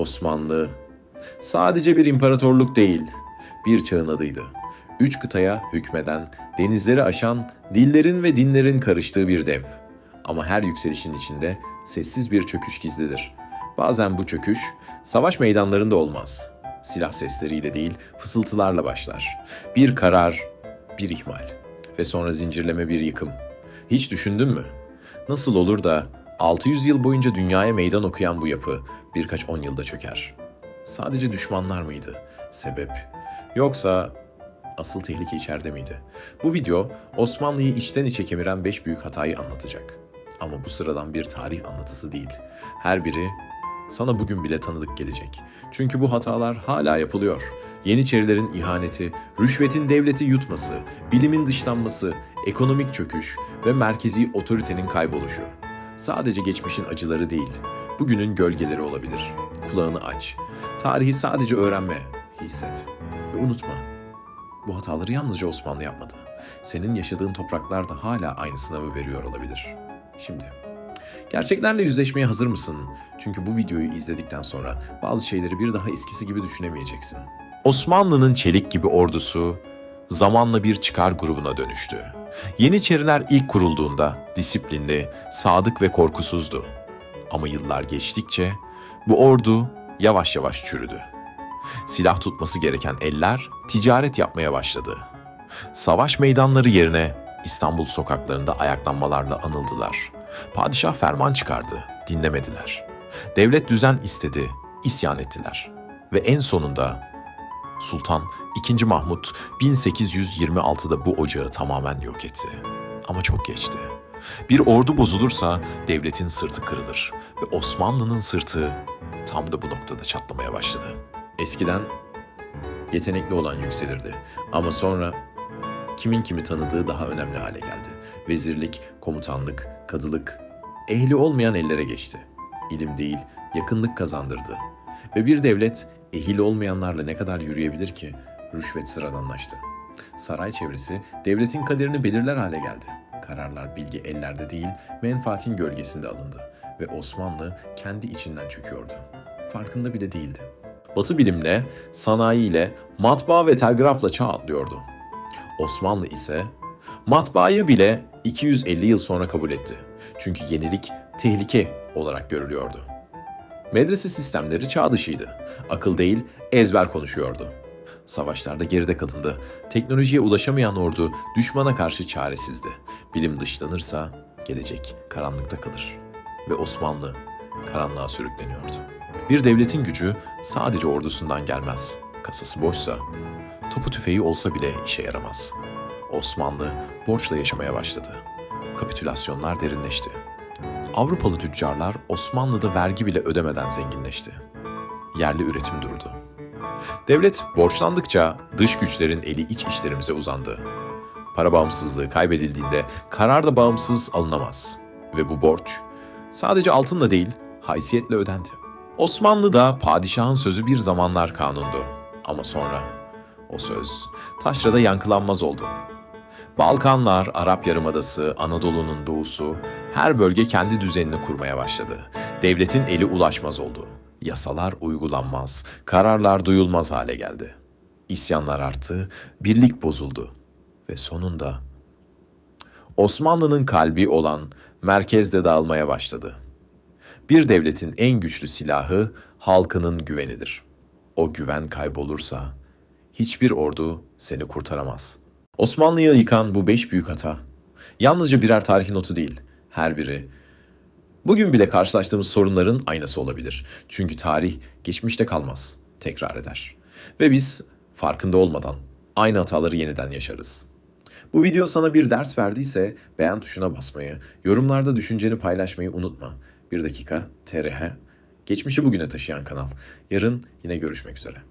Osmanlı sadece bir imparatorluk değil, bir çağın adıydı. Üç kıtaya hükmeden, denizleri aşan, dillerin ve dinlerin karıştığı bir dev. Ama her yükselişin içinde sessiz bir çöküş gizlidir. Bazen bu çöküş savaş meydanlarında olmaz. Silah sesleriyle değil, fısıltılarla başlar. Bir karar, bir ihmal ve sonra zincirleme bir yıkım. Hiç düşündün mü? Nasıl olur da 600 yıl boyunca dünyaya meydan okuyan bu yapı birkaç on yılda çöker? Sadece düşmanlar mıydı? Sebep? Yoksa asıl tehlike içeride miydi? Bu video Osmanlı'yı içten içe kemiren 5 büyük hatayı anlatacak. Ama bu sıradan bir tarih anlatısı değil. Her biri sana bugün bile tanıdık gelecek. Çünkü bu hatalar hala yapılıyor. Yeniçerilerin ihaneti, rüşvetin devleti yutması, bilimin dışlanması, ekonomik çöküş ve merkezi otoritenin kayboluşu. Sadece geçmişin acıları değil, bugünün gölgeleri olabilir. Kulağını aç. Tarihi sadece öğrenme, hisset ve unutma. Bu hataları yalnızca Osmanlı yapmadı. Senin yaşadığın topraklar da hala aynı sınavı veriyor olabilir. Şimdi Gerçeklerle yüzleşmeye hazır mısın? Çünkü bu videoyu izledikten sonra bazı şeyleri bir daha eskisi gibi düşünemeyeceksin. Osmanlı'nın çelik gibi ordusu zamanla bir çıkar grubuna dönüştü. Yeniçeriler ilk kurulduğunda disiplinli, sadık ve korkusuzdu. Ama yıllar geçtikçe bu ordu yavaş yavaş çürüdü. Silah tutması gereken eller ticaret yapmaya başladı. Savaş meydanları yerine İstanbul sokaklarında ayaklanmalarla anıldılar. Padişah ferman çıkardı, dinlemediler. Devlet düzen istedi, isyan ettiler. Ve en sonunda Sultan II. Mahmut 1826'da bu ocağı tamamen yok etti. Ama çok geçti. Bir ordu bozulursa devletin sırtı kırılır ve Osmanlı'nın sırtı tam da bu noktada çatlamaya başladı. Eskiden yetenekli olan yükselirdi ama sonra kimin kimi tanıdığı daha önemli hale geldi. Vezirlik, komutanlık, kadılık ehli olmayan ellere geçti. İlim değil, yakınlık kazandırdı. Ve bir devlet ehil olmayanlarla ne kadar yürüyebilir ki? Rüşvet sıradanlaştı. Saray çevresi devletin kaderini belirler hale geldi. Kararlar bilgi ellerde değil, menfaatin gölgesinde alındı ve Osmanlı kendi içinden çöküyordu. Farkında bile değildi. Batı bilimle, sanayiyle, matbaa ve telgrafla çağ atlıyordu. Osmanlı ise matbaayı bile 250 yıl sonra kabul etti. Çünkü yenilik tehlike olarak görülüyordu. Medrese sistemleri çağ dışıydı. Akıl değil, ezber konuşuyordu. Savaşlarda geride kalındı. Teknolojiye ulaşamayan ordu düşmana karşı çaresizdi. Bilim dışlanırsa gelecek karanlıkta kalır. Ve Osmanlı karanlığa sürükleniyordu. Bir devletin gücü sadece ordusundan gelmez. Kasası boşsa, topu tüfeği olsa bile işe yaramaz. Osmanlı borçla yaşamaya başladı. Kapitülasyonlar derinleşti. Avrupalı tüccarlar Osmanlı'da vergi bile ödemeden zenginleşti. Yerli üretim durdu. Devlet borçlandıkça dış güçlerin eli iç işlerimize uzandı. Para bağımsızlığı kaybedildiğinde karar da bağımsız alınamaz. Ve bu borç sadece altınla değil haysiyetle ödendi. Osmanlı'da padişahın sözü bir zamanlar kanundu. Ama sonra o söz taşrada yankılanmaz oldu. Balkanlar, Arap Yarımadası, Anadolu'nun doğusu, her bölge kendi düzenini kurmaya başladı. Devletin eli ulaşmaz oldu. Yasalar uygulanmaz, kararlar duyulmaz hale geldi. İsyanlar arttı, birlik bozuldu ve sonunda Osmanlı'nın kalbi olan merkezde dağılmaya başladı. Bir devletin en güçlü silahı halkının güvenidir. O güven kaybolursa hiçbir ordu seni kurtaramaz.'' Osmanlı'yı yıkan bu beş büyük hata, yalnızca birer tarihi notu değil, her biri bugün bile karşılaştığımız sorunların aynası olabilir. Çünkü tarih geçmişte kalmaz, tekrar eder. Ve biz farkında olmadan aynı hataları yeniden yaşarız. Bu video sana bir ders verdiyse beğen tuşuna basmayı, yorumlarda düşünceni paylaşmayı unutma. Bir dakika, TRH, geçmişi bugüne taşıyan kanal. Yarın yine görüşmek üzere.